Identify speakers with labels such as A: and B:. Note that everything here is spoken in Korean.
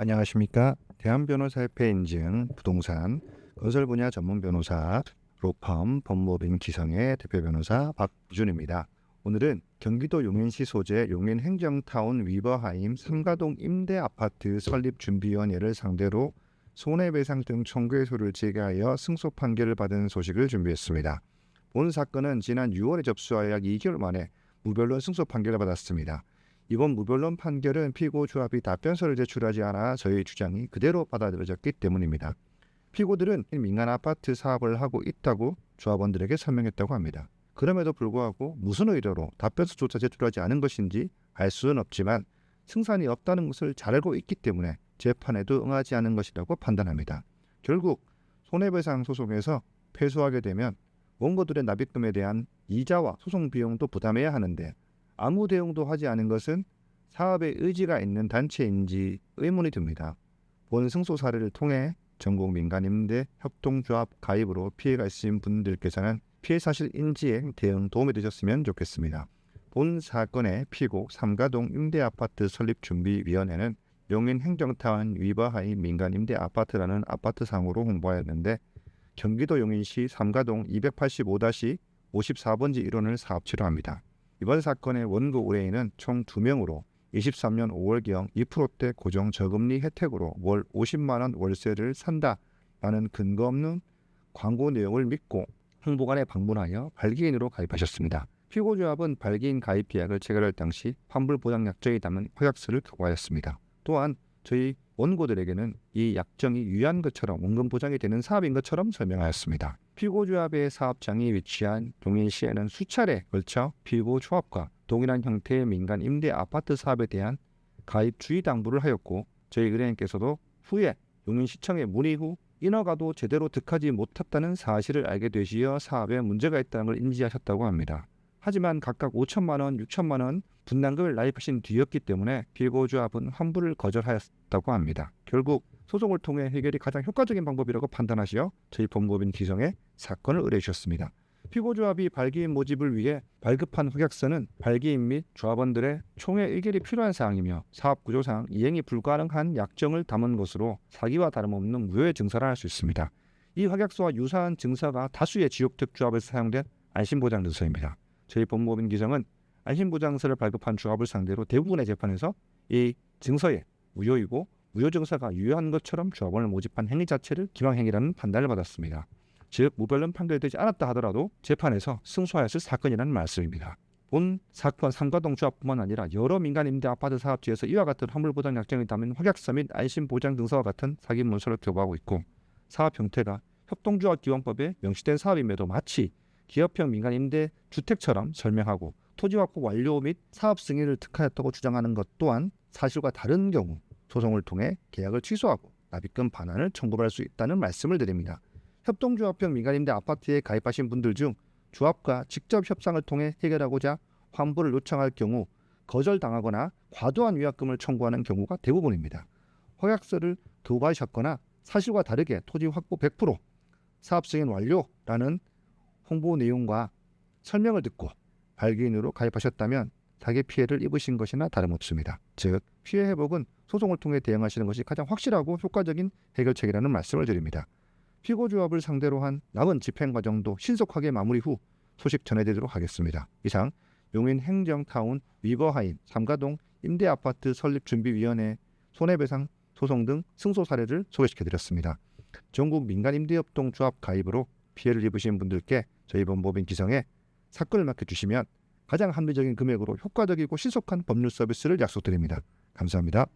A: 안녕하십니까 대한변호사협회 인증 부동산 건설 분야 전문 변호사 로펌 법무법인 기성의 대표 변호사 박준입니다. 오늘은 경기도 용인시 소재 용인 행정타운 위버하임 삼가동 임대 아파트 설립 준비위원회를 상대로 손해배상 등 청구해소를 제기하여 승소 판결을 받은 소식을 준비했습니다. 본 사건은 지난 6월에 접수하여 약 2개월 만에 무변론 승소 판결을 받았습니다. 이번 무변론 판결은 피고 조합이 답변서를 제출하지 않아 저희 주장이 그대로 받아들여졌기 때문입니다. 피고들은 민간 아파트 사업을 하고 있다고 조합원들에게 설명했다고 합니다. 그럼에도 불구하고 무슨 의도로 답변서조차 제출하지 않은 것인지 알 수는 없지만 승산이 없다는 것을 잘 알고 있기 때문에 재판에도 응하지 않은 것이라고 판단합니다. 결국 손해배상 소송에서 패소하게 되면 원고들의 납입금에 대한 이자와 소송 비용도 부담해야 하는데 아무 대응도 하지 않은 것은 사업에 의지가 있는 단체인지 의문이 듭니다. 본 승소 사례를 통해 전국 민간임대 협동조합 가입으로 피해가 있으신 분들께서는 피해 사실 인지에 대응 도움이 되셨으면 좋겠습니다. 본 사건의 피고 삼가동 임대아파트 설립준비위원회는 용인 행정타운 위버하이 민간임대 아파트라는 아파트 상호로 홍보하였는데 경기도 용인시 삼가동 285-54번지 1원을 사업체로 합니다. 이번 사건의 원고 의뢰인은 총 2명으로 23년 5월경 2%대 고정 저금리 혜택으로 월 50만 원 월세를 산다라는 근거 없는 광고 내용을 믿고 홍보관에 방문하여 발기인으로 가입하셨습니다. 피고조합은 발기인 가입 계약을 체결할 당시 환불 보장 약정이 담은 허약서를 교과하였습니다. 또한 저희 원고들에게는 이 약정이 유효한 것처럼 원금 보장이 되는 사업인 것처럼 설명하였습니다. 피고조합의 사업장이 위치한 용인시에는 수차례 걸쳐 피고조합과 동일한 형태의 민간 임대 아파트 사업에 대한 가입 주의 당부를 하였고 저희 의뢰인께서도 후에 용인시청에 문의 후 인허가도 제대로 득하지 못했다는 사실을 알게 되시어 사업에 문제가 있다는 걸 인지하셨다고 합니다. 하지만 각각 5천만 원, 6천만 원 분담금을 납입하신 뒤였기 때문에 피고조합은 환불을 거절하였다고 합니다. 결국 소송을 통해 해결이 가장 효과적인 방법이라고 판단하시어 저희 법무법인 기성에 사건을 의뢰 주셨습니다. 피고조합이 발기인 모집을 위해 발급한 확약서는 발기인 및 조합원들의 총회 의결이 필요한 사항이며 사업 구조상 이행이 불가능한 약정을 담은 것으로 사기와 다름없는 무효의 증서를 할수 있습니다. 이 확약서와 유사한 증서가 다수의 지역특 조합에서 사용된 안심보장 증서입니다. 저희 법무법인 기성은 안심보장서를 발급한 조합을 상대로 대부분의 재판에서 이 증서에 무효이고 무효 증서가 유효한 것처럼 조합원을 모집한 행위 자체를 기왕행위라는 판단을 받았습니다. 즉 무변론 판결되지 않았다 하더라도 재판에서 승소하였을 사건이라는 말씀입니다. 본 사건 상가동 조합뿐만 아니라 여러 민간 임대 아파트 사업지에서 이와 같은 화물보장 약정이 담은 확약서 및 안심보장 증서와 같은 사기 문서를 교부하고 있고 사업 형태가 협동조합 기원법에 명시된 사업임에도 마치 기업형 민간 임대 주택처럼 설명하고 토지 확보 완료 및 사업 승인을 특하였다고 주장하는 것 또한 사실과 다른 경우 소송을 통해 계약을 취소하고 납입금 반환을 청구할 수 있다는 말씀을 드립니다. 협동조합형 민간임대 아파트에 가입하신 분들 중 조합과 직접 협상을 통해 해결하고자 환불을 요청할 경우 거절당하거나 과도한 위약금을 청구하는 경우가 대부분입니다. 허약서를 도구하셨거나 사실과 다르게 토지 확보 100% 사업 승인 완료라는 홍보 내용과 설명을 듣고 발기인으로 가입하셨다면 사기 피해를 입으신 것이나 다름없습니다. 즉 피해 회복은 소송을 통해 대응하시는 것이 가장 확실하고 효과적인 해결책이라는 말씀을 드립니다. 피고 조합을 상대로 한 남은 집행 과정도 신속하게 마무리 후 소식 전해드리도록 하겠습니다. 이상 용인 행정타운 위버하임 삼가동 임대아파트 설립준비위원회 손해배상 소송 등 승소 사례를 소개시켜드렸습니다. 전국 민간 임대협동 조합 가입으로 피해를 입으신 분들께 저희 법무법인 기성에 사건을 맡겨주시면 가장 합리적인 금액으로 효과적이고 신속한 법률 서비스를 약속드립니다. 감사합니다.